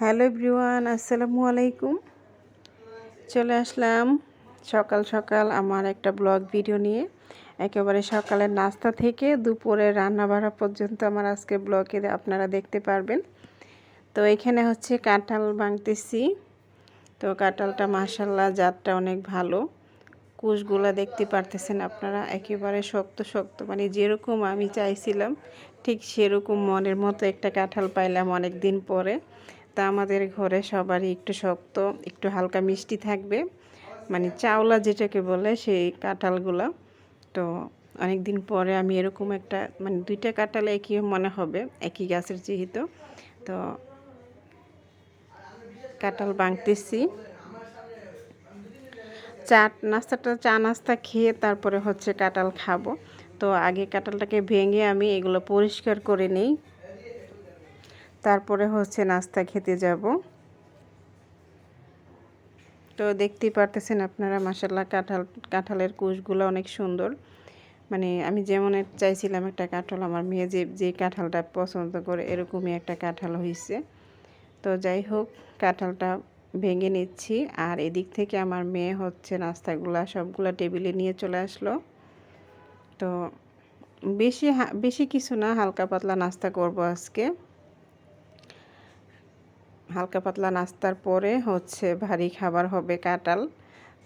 Hello everyone, আসসালামু আলাইকুম। চলে আসলাম সকাল সকাল আমার একটা ব্লগ ভিডিও নিয়ে। একেবারে সকালের নাস্তা থেকে দুপুরে রান্না বাড়া পর্যন্ত আমার আজকে ব্লগে আপনারা দেখতে পারবেন। তো এখানে হচ্ছে কাঁঠাল ভাঙতেছি তো কাঁঠালটা মাসাল্লাহ জাতটা অনেক ভালো। কুশগুলা দেখতে পারতেছেন আপনারা, একেবারে শক্ত শক্ত। মানে যেরকম আমি চাইছিলাম, ঠিক সেরকম মনের মতো একটা কাঁঠাল পাইলাম অনেক দিন পরে। তা আমাদের ঘরে সবারই একটু শক্ত, একটু হালকা মিষ্টি থাকবে। মানে চাওলা যেটাকে বলে সেই কাঁঠালগুলো। তো অনেক দিন পরে আমি এরকম একটা মানে দুইটা কাঁঠাল একই মনে হবে, একই গাছের যেহেতু। তো কাঁঠাল বাংতেছি চা নাস্তাটা, চা, নাস্তা খেয়ে তারপরে হচ্ছে কাঁঠাল খাব। তো আগে কাঁঠালটাকে ভেঙে আমি এগুলো পরিষ্কার করে নিই। তারপরে হচ্ছে নাস্তা খেতে যাব। তো দেখতেই পারতেছেন আপনারা মাসাল্লাহ কাঁঠাল, কাঁঠালের কুশগুলো অনেক সুন্দর। মানে আমি যেমন চাইছিলাম একটা কাঁঠাল, আমার মেয়ে যে যে কাঁঠালটা পছন্দ করে, এরকমই একটা কাঁঠাল হয়েছে তো যাই হোক, কাঁঠালটা ভেঙে নিচ্ছি। আর এদিক থেকে আমার মেয়ে হচ্ছে নাস্তাগুলা সবগুলা টেবিলে নিয়ে চলে আসলো। তো বেশি বেশি কিছু না, হালকা পাতলা নাস্তা করব আজকে। হালকা পাতলা নাস্তার পরে হচ্ছে ভারী খাবার হবে কাঁটাল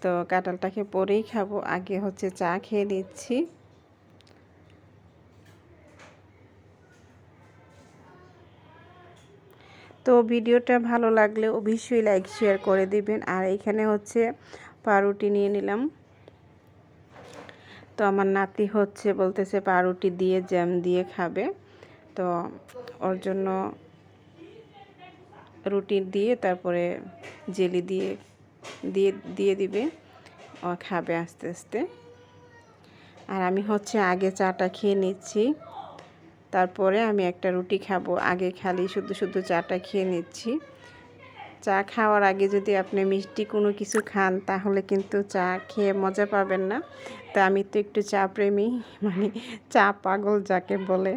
তো কাঁটালটাকে পরেই খাব। আগে হচ্ছে চা খেয়ে নিচ্ছি। তো ভিডিওটা ভালো লাগলে অবশ্যই লাইক শেয়ার করে দিবেন। আর এখানে হচ্ছে পাউরুটি নিয়ে নিলাম। তো আমার নাতি হচ্ছে বলতেছে পাউরুটি দিয়ে জ্যাম দিয়ে খাবে। তো ওর জন্য রুটি দিয়ে তারপরে জেলি দিয়ে দিয়ে দিয়ে দিবে। ও খাবে আস্তে আস্তে। আর আমি হচ্ছে আগে চাটা খেয়ে নিচ্ছি। তারপরে আমি একটা রুটি খাব। আগে খালি শুধু শুধু চাটা খেয়ে নিচ্ছি। চা খাওয়ার আগে যদি আপনি মিষ্টি কোনো কিছু খান, তাহলে কিন্তু চা খেয়ে মজা পাবেন না। তো আমি তো একটু চা প্রেমী মানে চা পাগল যাকে বলে,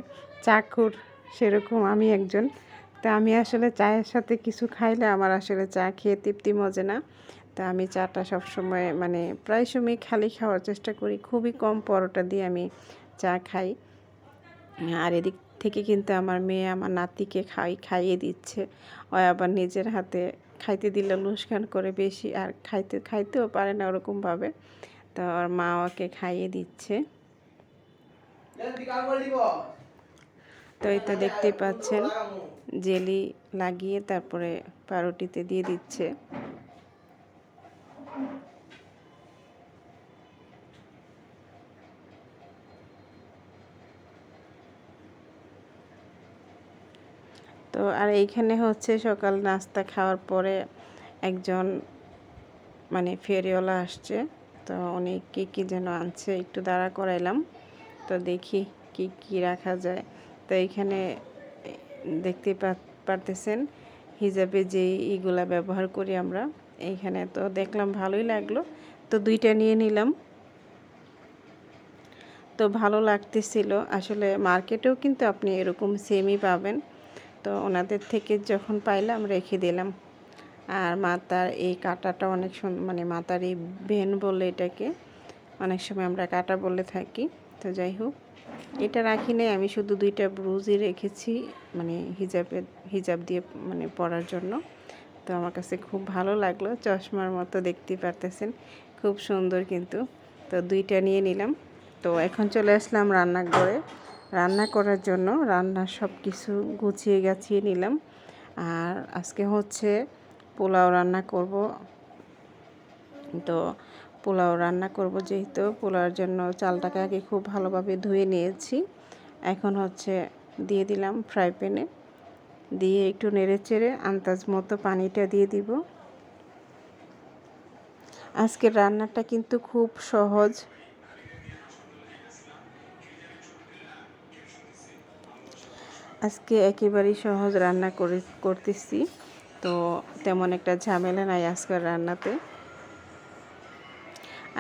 চাকুর সেরকম আমি একজন। তা আমি আসলে চায়ের সাথে কিছু খাইলে আমার আসলে চা খেয়ে তৃপ্তি মজে না। তা আমি চাটা সবসময় মানে প্রায় সময় খালি খাওয়ার চেষ্টা করি। খুবই কম পরোটা দিয়ে আমি চা খাই। আর এদিক থেকে কিন্তু আমার মেয়ে আমার নাতিকে খাই, খাইয়ে দিচ্ছে। ও আবার নিজের হাতে খাইতে দিলে লুস্কান করে বেশি, আর খাইতে, খাইতেও পারে না ওরকমভাবে। তো ওর মা ওকে খাইয়ে দিচ্ছে। তো এই তো দেখতেই পাচ্ছেন, জেলি লাগিয়ে তারপরে পাউরুটিতে দিয়ে দিচ্ছে। তো আর এইখানে হচ্ছে সকাল নাস্তা খাওয়ার পরে একজন মানে ফেরিওয়ালা আসছে। তো উনি কী কী যেন আনছে একটু দাঁড়া করাইলাম। তো দেখি কি কি রাখা যায়। তো এইখানে দেখতে পারতেছেন হিজাবে যে ইগুলা ব্যবহার করি আমরা। এইখানে তো দেখলাম ভালোই লাগল। তো দুইটা নিয়ে নিলাম। তো ভালো লাগতেছিল। আসলে মার্কেটেও কিন্তু আপনি এরকম সেমই পাবেন। তো ওনাদের থেকে যখন পাইলাম, রেখে দিলাম। আর মাতার এই কাটাটা অনেক মানে মাতার এই ভেন বলে এটাকে অনেক সময় আমরা কাটা বলে থাকি। তো যাই হোক, এটা রাখি নাই। আমি শুধু দুইটা ব্রুজই রেখেছি মানে হিজাবের, হিজাব দিয়ে মানে পরার জন্য। তো আমার কাছে খুব ভালো লাগল, চশমার মতো দেখতে পারতেছেন। খুব সুন্দর কিন্তু। তো দুইটা নিয়ে নিলাম। তো এখন চলে আসলাম রান্নাঘরে। রান্না করার জন্য রান্নার সব কিছু গুছিয়ে গাছিয়ে নিলাম। আর আজকে হচ্ছে পোলাও রান্না করব। তো পোলাও রান্না করব যেহেতু পোলাওর জন্য চালটাকে আগে খুব ভালোভাবে ধুয়ে নিয়েছি। এখন হচ্ছে দিয়ে দিলাম ফ্রাই প্যানে। দিয়ে একটু নেড়ে চেড়ে আন্দাজ মতো পানিটা দিয়ে দিব। আজকের রান্নাটা কিন্তু খুব সহজ। আজকে একেবারেই সহজ রান্না করে, করতেছি। তো তেমন একটা ঝামেলা নাই আজকের রান্নাতে।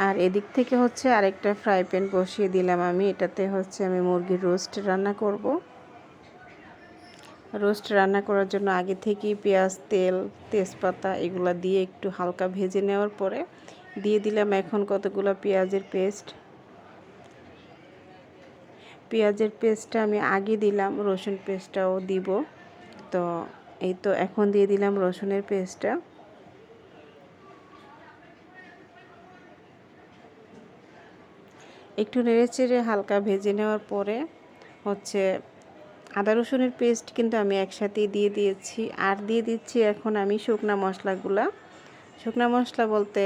আর এদিক থেকে হচ্ছে আরেকটা ফ্রাই প্যান বসিয়ে দিলাম আমি। এটাতে হচ্ছে আমি মুরগির রোস্ট রান্না করব। রোস্ট রান্না করার জন্য আগে থেকেই পেঁয়াজ, তেল, তেজপাতা এগুলো দিয়ে একটু হালকা ভেজে নেওয়ার পরে দিয়ে দিলাম এখন কতগুলো পেঁয়াজের পেস্ট পেঁয়াজের পেস্টটা আমি আগে দিলাম, রসুন পেস্টটাও দিব। তো এই তো এখন দিয়ে দিলাম রসুনের পেস্টটা। একটু নেড়ে চেড়ে হালকা ভেজে নেওয়ার পরে হচ্ছে আদা রসুনের পেস্ট কিন্তু আমি একসাথেই দিয়ে দিয়েছি। আর দিয়ে দিচ্ছি এখন আমি শুকনা মশলাগুলা। শুকনা মশলা বলতে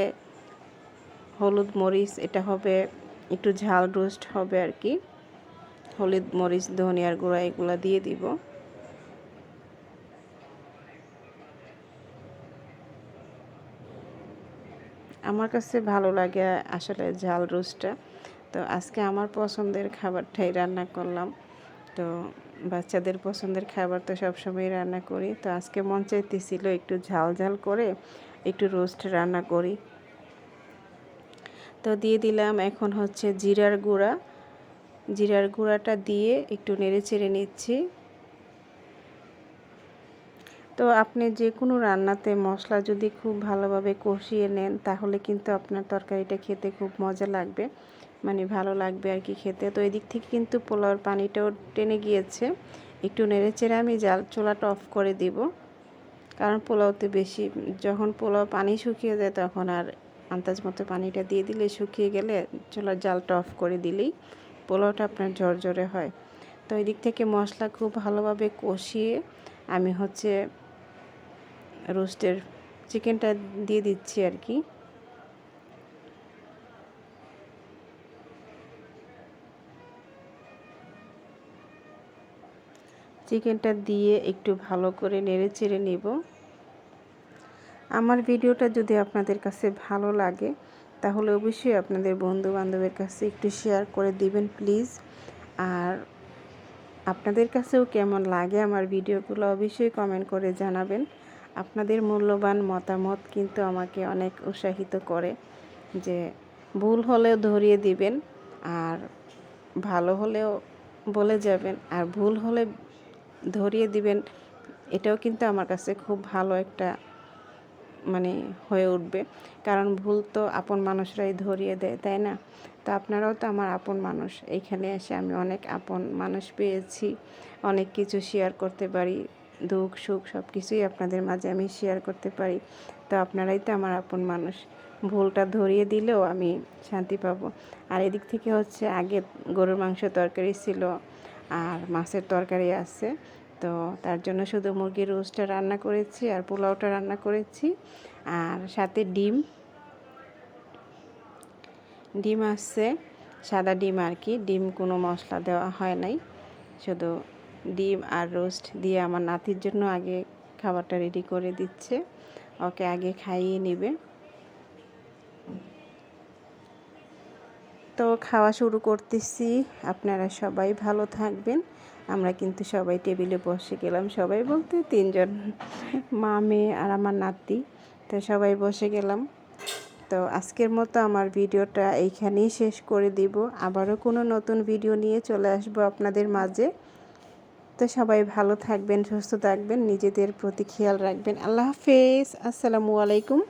হলুদ মরিচ, এটা হবে একটু ঝাল রোস্ট হবে আর কি। হলুদ, মরিচ, ধনিয়ার গুঁড়া এগুলো দিয়ে দিব। আমার কাছে ভালো লাগে আসলে ঝাল রোস্টটা। তো আজকে আমার পছন্দের খাবারটাই রান্না করলাম। তো বাচ্চাদের পছন্দের খাবার তো সবসময় রান্না করি। তো আজকে মন চাইতেছিল একটু ঝাল ঝাল করে একটু রোস্ট রান্না করি। তো দিয়ে দিলাম এখন হচ্ছে জিরার গুঁড়া। জিরার গুঁড়াটা দিয়ে একটু নেড়ে চেড়ে নিচ্ছি। তো আপনি যে কোনো রান্নাতে মশলা যদি খুব ভালোভাবে কষিয়ে নেন, তাহলে কিন্তু আপনার তরকারিটা খেতে খুব মজা লাগবে মানে ভালো লাগবে আর কি খেতে। তো এদিক থেকে কিন্তু পোলাওর পানিটাও টেনে গিয়েছে। একটু নেড়ে চেড়ে আমি জাল, চোলাটা অফ করে দিব, কারণ পোলাওতে বেশি, যখন পোলাও পানি শুকিয়ে যায় তখন আর আন্দাজ মতো পানিটা দিয়ে দিলে শুকিয়ে গেলে চোলার জালটা অফ করে দিলেই পোলাওটা আপনার ঝরঝরে হয়। তো এদিক থেকে মশলা খুব ভালোভাবে কষিয়ে আমি হচ্ছে রোস্টের চিকেনটা দিয়ে দিচ্ছি আর কি। চিকেনটা দিয়ে একটু ভালো করে নেড়ে চেড়ে নেব। আমার ভিডিওটা যদি আপনাদের কাছে ভালো লাগে তাহলে অবশ্যই আপনাদের বন্ধু বান্ধবের কাছে একটু শেয়ার করে দিবেন প্লিজ আর আপনাদের কাছেও কেমন লাগে আমার ভিডিওগুলো অবশ্যই কমেন্ট করে জানাবেন। আপনাদের মূল্যবান মতামত কিন্তু আমাকে অনেক উৎসাহিত করে যে ভুল হলেও ধরিয়ে দিবেন আর ভালো হলেও বলে যাবেন। আর ভুল হলে ধরিয়ে দিবেন, এটাও কিন্তু আমার কাছে খুব ভালো একটা মানে হয়ে উঠবে। কারণ ভুল তো আপন মানুষরাই ধরিয়ে দেয়, তাই না? তো আপনারাও তো আমার আপন মানুষ। এইখানে এসে আমি অনেক আপন মানুষ পেয়েছি। অনেক কিছু শেয়ার করতে পারি। দুঃখ, সুখ সব কিছুই আপনাদের মাঝে আমি শেয়ার করতে পারি। তো আপনারাই তো আমার আপন মানুষ। ভুলটা ধরিয়ে দিলেও আমি শান্তি পাবো। আর এদিক থেকে হচ্ছে আগে গরুর মাংস তরকারি ছিল, আর মাছের তরকারি আছে। তো তার জন্য শুধু মুরগির রোস্টটা রান্না করেছি আর পোলাওটা রান্না করেছি। আর সাথে ডিম। ডিম আসছে সাদা ডিম আর কি। ডিম কোনো মশলা দেওয়া হয় নাই। শুধু ডিম আর রোস্ট দিয়ে আমার নাতির জন্য আগে খাবারটা রেডি করে দিচ্ছে। ওকে আগে খাইয়ে নেবে। তো খাওয়া শুরু করতেছি। আপনারা সবাই ভালো থাকবেন। আমরা কিন্তু সবাই টেবিলে বসে গেলাম সবাই বলতে তিনজন, মা, মেয়ে আর আমার নাতি তো সবাই বসে গেলাম। তো আজকের মতো আমার ভিডিওটা এইখানেই শেষ করে দিব। আবারও কোনো নতুন ভিডিও নিয়ে চলে আসব আপনাদের মাঝে। তো সবাই ভালো থাকবেন, সুস্থ থাকবেন, নিজেদের প্রতি খেয়াল রাখবেন। আল্লাহ হাফেজ। আসসালামু আলাইকুম।